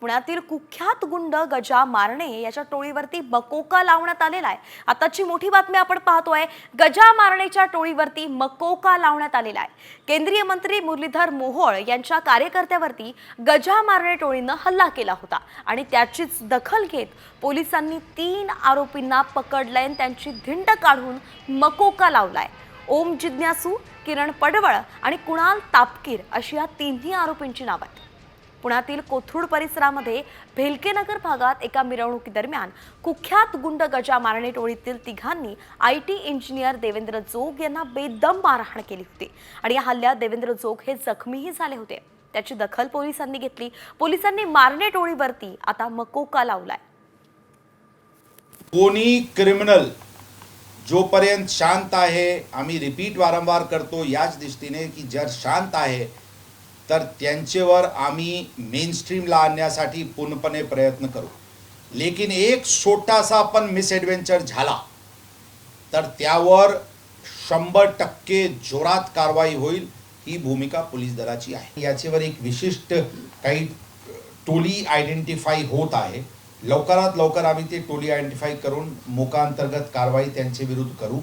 पुण्यातील कुख्यात गुंड गजा मारणे याच्या टोळीवरती मकोका लावण्यात आलेला आहे. आताची मोठी बातमी आपण पाहतोय गजा मारणेच्या टोळीवरती मकोका लावण्यात आलेला आहे. केंद्रीय मंत्री मुरलीधर मोहोळ यांच्या कार्यकर्त्यावरती गजा मारणे टोळीनं हल्ला केला होता आणि त्याचीच दखल घेत पोलिसांनी तीन आरोपींना पकडलंय आणि त्यांची धिंड काढून मकोका लावलाय. ओम जिज्ञासू किरण पडवळ आणि कुणाल तापकीर अशी या तिन्ही आरोपींची नावं आहेत. पुण्यातील कोथरूड परिसरामध्ये भेलकेनगर भागात एका मिरवणुकीदरम्यान कुख्यात गुंड गजा मारणे टोळीतील तिघांनी I T engineer Devendra Jog यांना बेदम मारहाण केली होती. आणि या हल्ल्यात देवेंद्र जोग हे जखमीही झाले होते. त्याची दखल पोलिसांनी घेतली. पोलिसांनी मारणे टोळीवरती आता मकोका लावलाय. कोणी क्रिमिनल जोपर्यंत शांत आहे आम्ही रिपीट वारंवार करतो याच दृष्टीने की जर शांत आहे तर त्यांच्यावर आम्ही मेनस्ट्रीमला आणण्यासाठी पूर्णपणे प्रयत्न करू. लेकिन एक छोटासा पण मिसएडव्हेंचर झाला तर त्यावर शंभर टक्के जोरात कारवाई होईल ही भूमिका पोलीस दलाची आहे. याच्यावर एक विशिष्ट काही टोली आयडेंटिफाय होत आहे. लवकरात लवकर आम्ही ते टोली आयडेंटिफाय करून मोका अंतर्गत कारवाई त्यांच्या विरुद्ध करू.